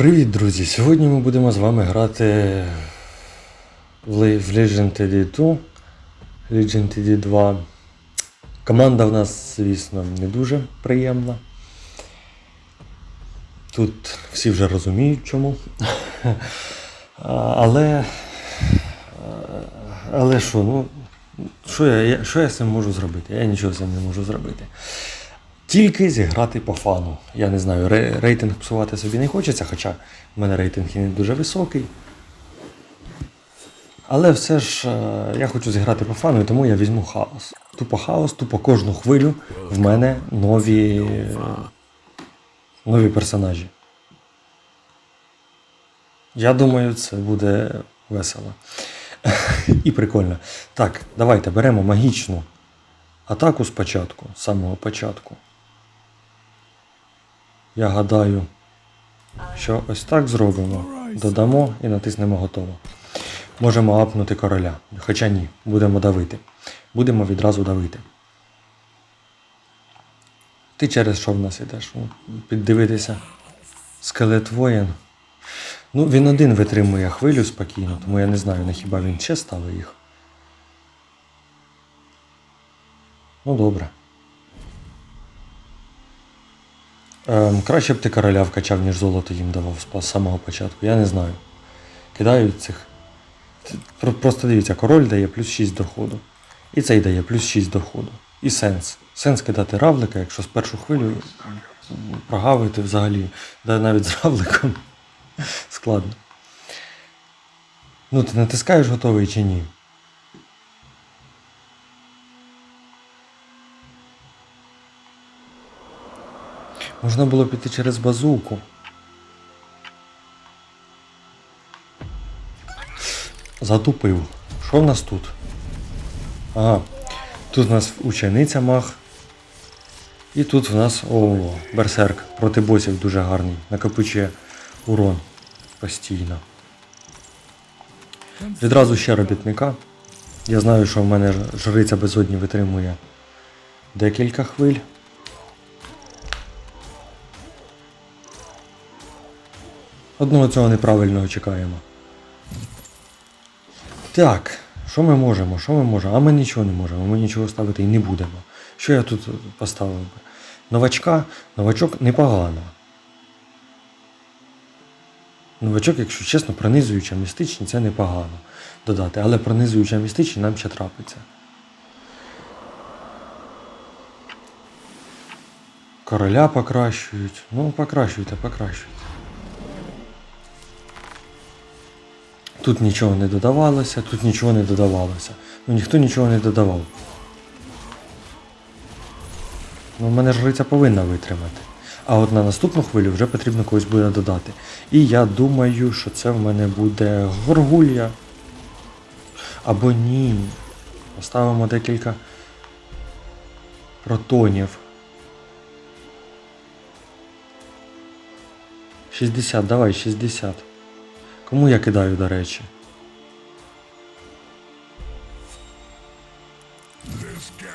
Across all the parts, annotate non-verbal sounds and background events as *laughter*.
Привіт, друзі! Сьогодні ми будемо з вами грати в Legend TD 2. Legend TD 2. Команда в нас, звісно, не дуже приємна. Тут всі вже розуміють чому. Але. Але що, ну. Що я- що я з цим можу зробити? Я нічого з цим не можу зробити. Тільки зіграти по фану. Я не знаю, рейтинг псувати собі не хочеться, хоча в мене рейтинг і не дуже високий. Але все ж е, я хочу зіграти по фану, і тому я візьму хаос. Тупо хаос, тупо кожну хвилю в мене нові, нові персонажі. Я думаю, це буде весело. *laughs* І прикольно. Так, давайте беремо магічну атаку спочатку, з самого початку. Я гадаю, що ось так зробимо. Додамо і натиснемо готово. Можемо апнути короля. Хоча ні, будемо давити. Будемо відразу давити. Ти через що в нас ідеш? Ну, Піддивитися. Скелет воїн. Ну, він один витримує хвилю спокійно, тому я не знаю, не хіба він ще ставить їх. Ну, добре. Ем, краще б ти короля вкачав, ніж золото їм давав з- самого початку. Я не знаю. Кидають цих. Просто дивіться, король дає плюс 6 доходу. І цей дає плюс 6 доходу. І сенс. Сенс кидати равлика, якщо з першу хвилю прогавити взагалі, да навіть з равликом *laughs* складно. Ну, ти натискаєш готовий чи ні? Можна було піти через базуку. Затупив. Що в нас тут? Ага. Тут у нас учениця маг. І тут в нас о, берсерк проти босів дуже гарний. Накопичує урон постійно. Відразу ще робітника. Я знаю, що в мене жриця безодні витримує декілька хвиль. Одного цього неправильного чекаємо. Так, що ми можемо? Що ми можемо? А ми нічого не можемо, ми нічого ставити і не будемо. Що я тут поставив би? Новачка, новачок непогано. Новачок, якщо чесно, пронизуюча містичні, це непогано додати, але пронизуюча містичні нам ще трапиться. Короля покращують. Ну, покращуйте, покращуйте. Тут нічого не додавалося, тут нічого не додавалося. Ну ніхто нічого не додавав. Ну, в мене ж жриця повинна витримати. А от на наступну хвилю вже потрібно когось буде додати. І я думаю, що це в мене буде горгулья. Або ні. Поставимо декілька протонів. 60, давай, 60. Кому я кидаю, до речі?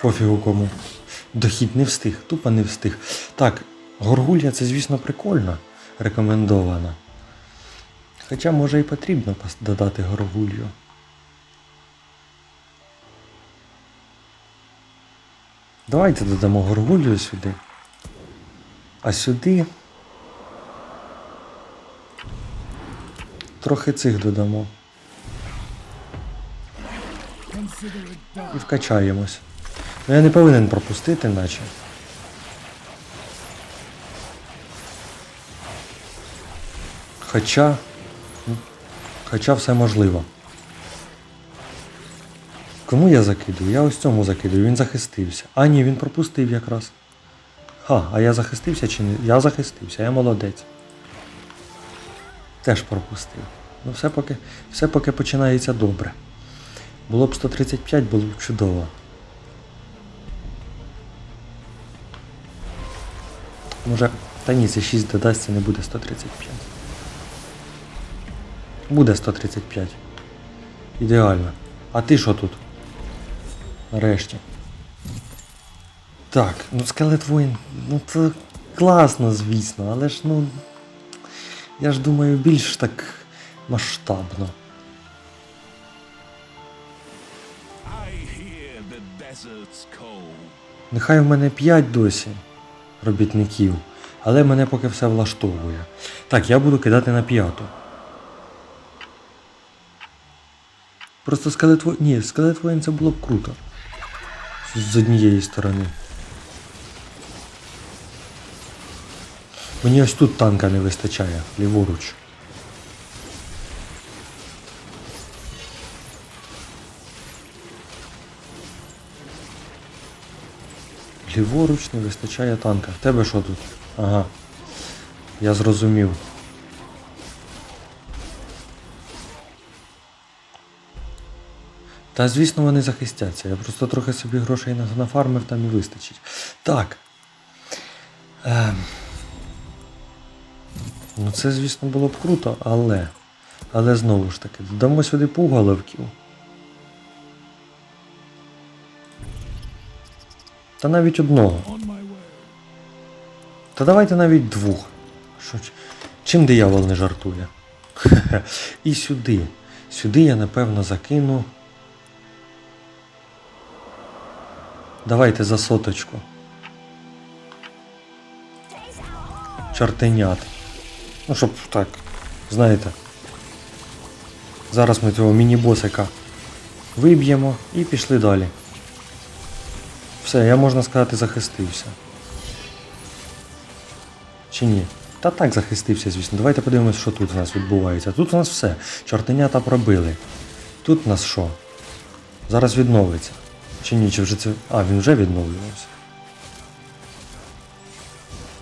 Пофігу кому. Дохід не встиг, тупо не встиг. Так, горгулья це, звісно, прикольно. Рекомендована. Хоча, може, і потрібно додати горгулью. Давайте додамо горгулью сюди. А сюди. Трохи цих додамо. І вкачаємось. Ну я не повинен пропустити, наче. Хоча. ну, Хоча все можливо. Кому я закидую? Я ось цьому закидую, він захистився. А ні, він пропустив якраз. Ха, а я захистився чи не? Я захистився, я молодець. Теж пропустив. Ну все поки, все поки починається добре. Було б 135, було б чудово. Може, та ні, це 6 додасться, не буде 135. Буде 135. Ідеально. А ти що тут? Нарешті. Так, ну скелет воїн, ну це класно, звісно, але ж ну. Я ж думаю, більш так масштабно. Нехай в мене 5 досі робітників, але мене поки все влаштовує. Так, я буду кидати на п'яту. Просто скелет воїн... Ні, скелет воїн це було б круто. З однієї сторони. Мені ось тут танка не вистачає, ліворуч. Ліворуч не вистачає танка. В тебе що тут? Ага. Я зрозумів. Та звісно вони захистяться. Я просто трохи собі грошей на- нафармив там і вистачить. Так. Ем. Ну це, звісно, було б круто, але. Але знову ж таки, додамо сюди пугаловків. Та навіть одного. Та давайте навіть двох. Що, чим диявол не жартує? І сюди. Сюди я напевно закину. Давайте за соточку. Чортенят. Ну, щоб так, знаєте. Зараз ми цього міні-босика виб'ємо і пішли далі. Все, я можна сказати, захистився. Чи ні? Та так захистився, звісно. Давайте подивимось, що тут у нас відбувається. Тут у нас все. Чортенята пробили. Тут у нас що? Зараз відновиться. Чи ні? Чи вже це. А, він вже відновлювався.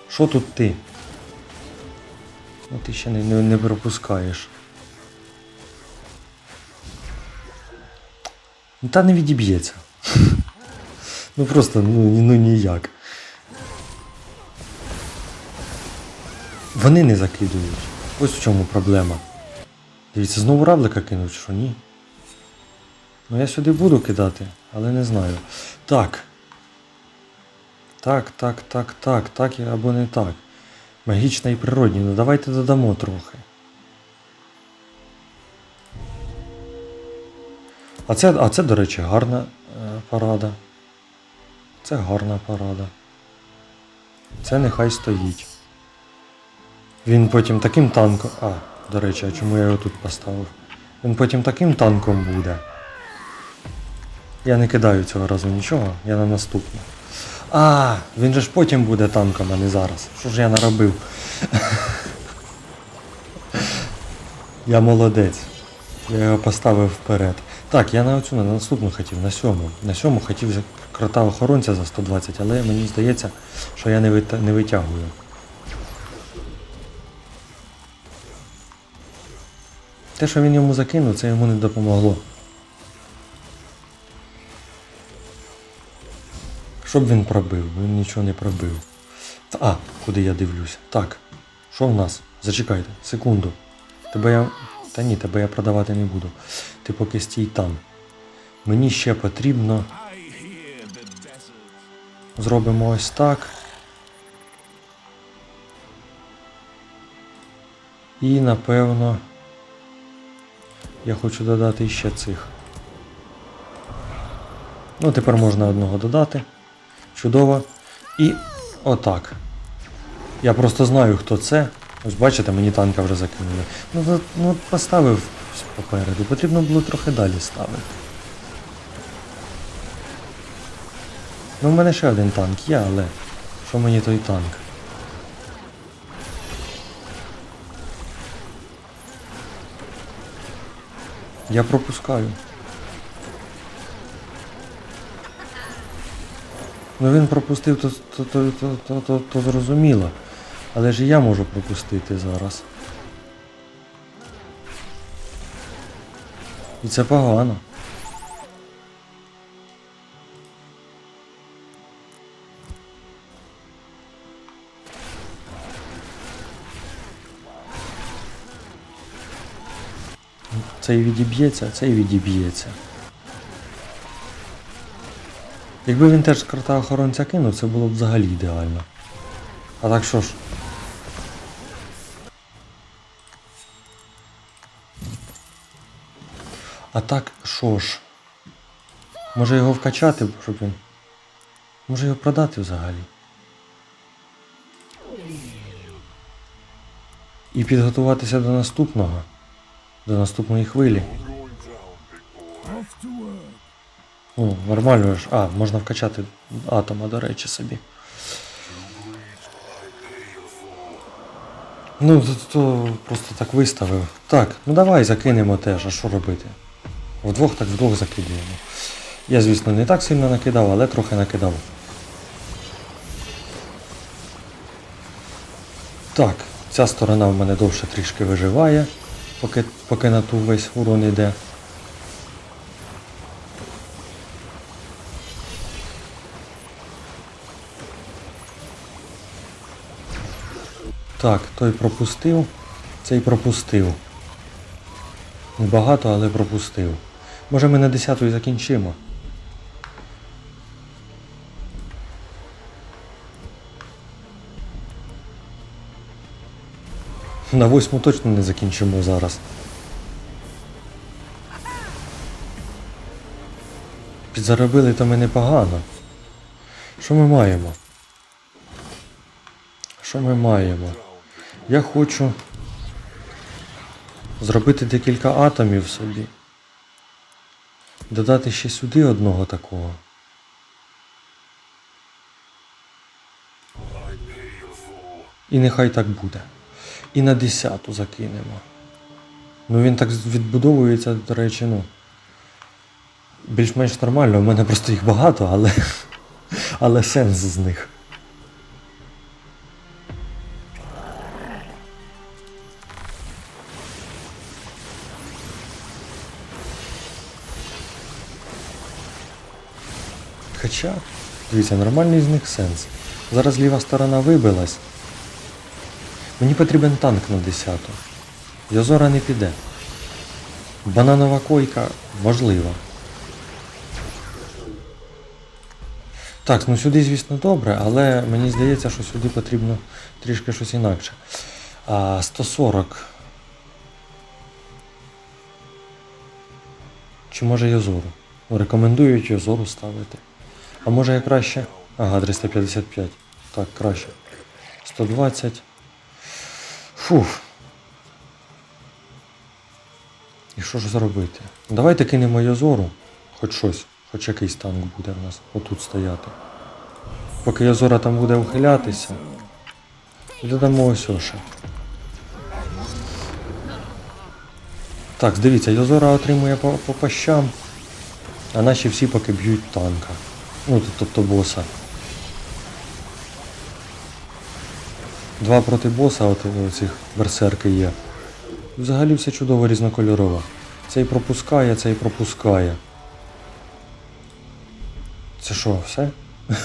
Що тут ти? Ну ти ще не, не, не пропускаєш. Ну, Та не відіб'ється. *laughs* Ну просто ну, ну ніяк. Вони не закидують. Ось в чому проблема. Дивіться, знову равлика кинуть, що ні? Ну я сюди буду кидати, але не знаю. Так. Так, так, так, так, так або не так. Магічна і природні. Ну давайте додамо трохи. А це, а це, до речі, гарна е, парада. Це гарна парада. Це нехай стоїть. Він потім таким танком. А, до речі, а чому я його тут поставив? Він потім таким танком буде. Я не кидаю цього разу нічого, я на наступне. А, він же ж потім буде танком, а не зараз. Що ж я наробив? *laughs* я молодець. Я його поставив вперед. Так, я на оцю на наступну хотів, на сьому. На сьому хотів крота охоронця за 120, але мені здається, що я не, вита- не витягую. Те, що він йому закинув, це йому не допомогло. Щоб він пробив, він нічого не пробив. А, куди я дивлюсь? Так, що в нас? Зачекайте, секунду. Тебе я. Та ні, тебе я продавати не буду. Ти поки стій там. Мені ще потрібно. Зробимо ось так. І напевно. Я хочу додати ще цих. Ну, тепер можна одного додати. Чудово. І отак. Я просто знаю, хто це. Ось бачите, мені танка вже закинули. Ну, ну поставив попереду. Потрібно було трохи далі ставити. Ну, в мене ще один танк є, але що мені той танк? Я пропускаю. Ну він пропустив, то, то, то, то, то, то, то зрозуміло. Але ж і я можу пропустити зараз. І це погано. Цей відіб'ється, цей відіб'ється. Якби він теж карта охоронця кинув, це було б взагалі ідеально. А так що ж? А так що ж? Може його вкачати, щоб він... Може його продати взагалі. І підготуватися до наступного, до наступної хвилі. Ну, нормально ж. А, можна вкачати атома, до речі, собі. Ну, то, то просто так виставив. Так, ну давай закинемо теж, а що робити? Вдвох так вдвох закидуємо. Я, звісно, не так сильно накидав, але трохи накидав. Так, ця сторона в мене довше трішки виживає, поки, поки на ту весь урон йде. Так, той пропустив, цей пропустив. Небагато, але пропустив. Може ми на 10 закінчимо. На восьму точно не закінчимо зараз. Підзаробили то ми непогано. Що ми маємо? Що ми маємо? Я хочу зробити декілька атомів собі. Додати ще сюди одного такого. І нехай так буде. І на десяту закинемо. Ну він так відбудовується, до речі, ну. Більш-менш нормально, у мене просто їх багато, але, але сенс з них. Хоча, дивіться, нормальний з них сенс. Зараз ліва сторона вибилась. Мені потрібен танк на 10. Йозора не піде. Бананова койка можлива. Так, ну сюди, звісно, добре, але мені здається, що сюди потрібно трішки щось інакше. А, 140. Чи може Йозору? Ну, Рекомендують Йозору ставити. А може я краще. Ага, 355. Так, краще. 120. Фух. І що ж зробити? Давайте кинемо Йозору. Хоч щось, хоч якийсь танк буде в нас отут стояти. Поки Йозора там буде ухилятися. І додамо ось ще. Так, дивіться, Йозора отримує по, по пащам, а наші всі поки б'ють танка. Ну, тобто боса. Два проти боса, от цих берсерки є. Взагалі все чудово різнокольорово. Цей пропускає, цей пропускає. Це що, все? *laughs*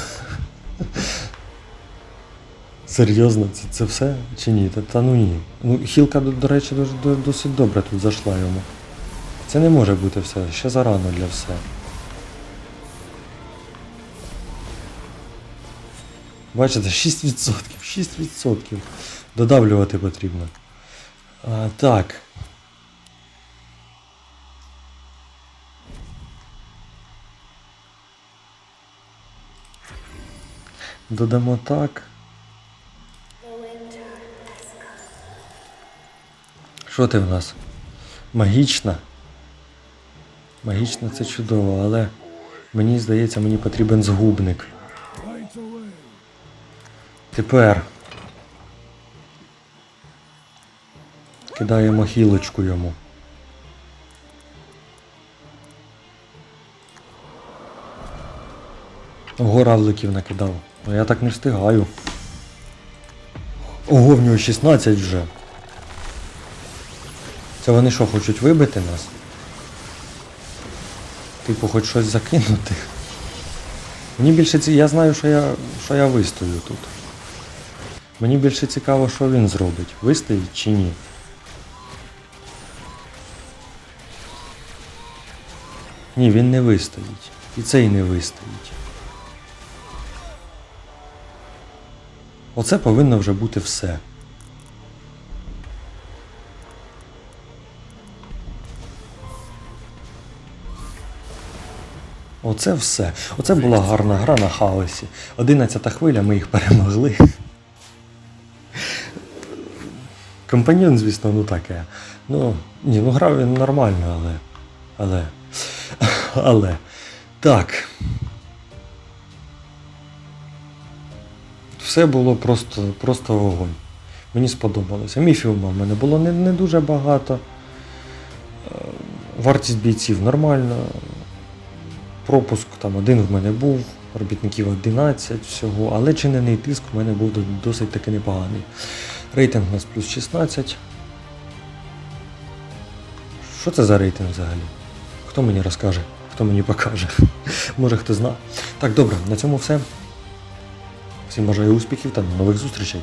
Серйозно, це, це все чи ні? Та, та ну ні. Ну, хілка, до, до речі, досить добре тут зайшла йому. Це не може бути все, ще зарано для все. Бачите, 6%, 6%. Додавлювати потрібно. А, так. Додамо так. Що ти в нас? Магічна? Магічна це чудово, але мені здається, мені потрібен згубник. Тепер кидаємо хілочку йому. Ого, равликів накидав. Ну я так не встигаю. Ого, в нього 16 вже. Це вони що, хочуть вибити нас? Типу, хоч щось закинути. Мені більше ці. Я знаю, що я, що я вистою тут. Мені більше цікаво, що він зробить. Вистоїть чи ні. Ні, він не вистоїть. І цей не вистоїть. Оце повинно вже бути все. Оце все. Оце була гарна гра на хаосі. Одинадцята хвиля, ми їх перемогли. Компаньон, звісно, ну таке. Ну, ні, ну грав він нормально, але. Але. *laughs* Але. Так. Все було просто, просто вогонь. Мені сподобалося. Міфів в мене було не, не дуже багато. Е, Вартість бійців нормальна. Пропуск там один в мене був, робітників 11 всього, але чинений тиск в мене був досить таки непоганий. Рейтинг у нас плюс 16. Що це за рейтинг взагалі? Хто мені розкаже? Хто мені покаже? *laughs* Може хто зна. Так, добре, на цьому все. Всім бажаю успіхів та нових зустрічей.